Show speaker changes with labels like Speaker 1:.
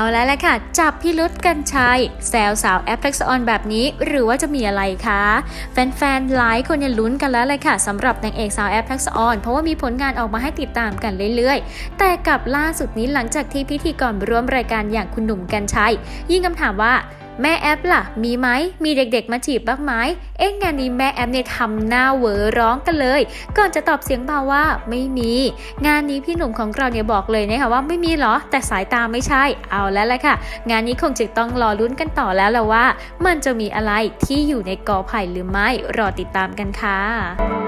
Speaker 1: เอาแล้วแหละค่ะ จับพี่รุดกันชัยแซวสาวแอปทักษออนแบบนี้ หรือว่าจะมีอะไรคะ แฟนๆ หลายคนเนี่ยลุ้นกันแล้วเลยค่ะสำหรับนางเอกสาวแอปทักษออนเพราะว่ามีผลงานออกมาให้ติดตามกันเรื่อยๆ แต่กับล่าสุดนี้หลังจากที่พิธีกรร่วมรายการอย่างคุณหนุ่มกันชัยยิ่งคำถามว่า แม่แอปล่ะ มีไหม มีเด็กๆมาจีบบ้างไหม เอ๊ะงานนี้แม่แอปเนี่ยทำหน้าเหวอร้องกันเลย ก่อนจะตอบเสียงเบาว่าไม่มี งานนี้พี่หนุ่มของเราเนี่ยบอกเลยนะคะว่าไม่มีเหรอ แต่สายตาไม่ใช่ เอาแล้วแหละค่ะ งานนี้คงจะต้องรอลุ้นกันต่อแล้วแหละว่า มันจะมีอะไรที่อยู่ในกอไผ่หรือไม่ รอติดตามกันค่ะ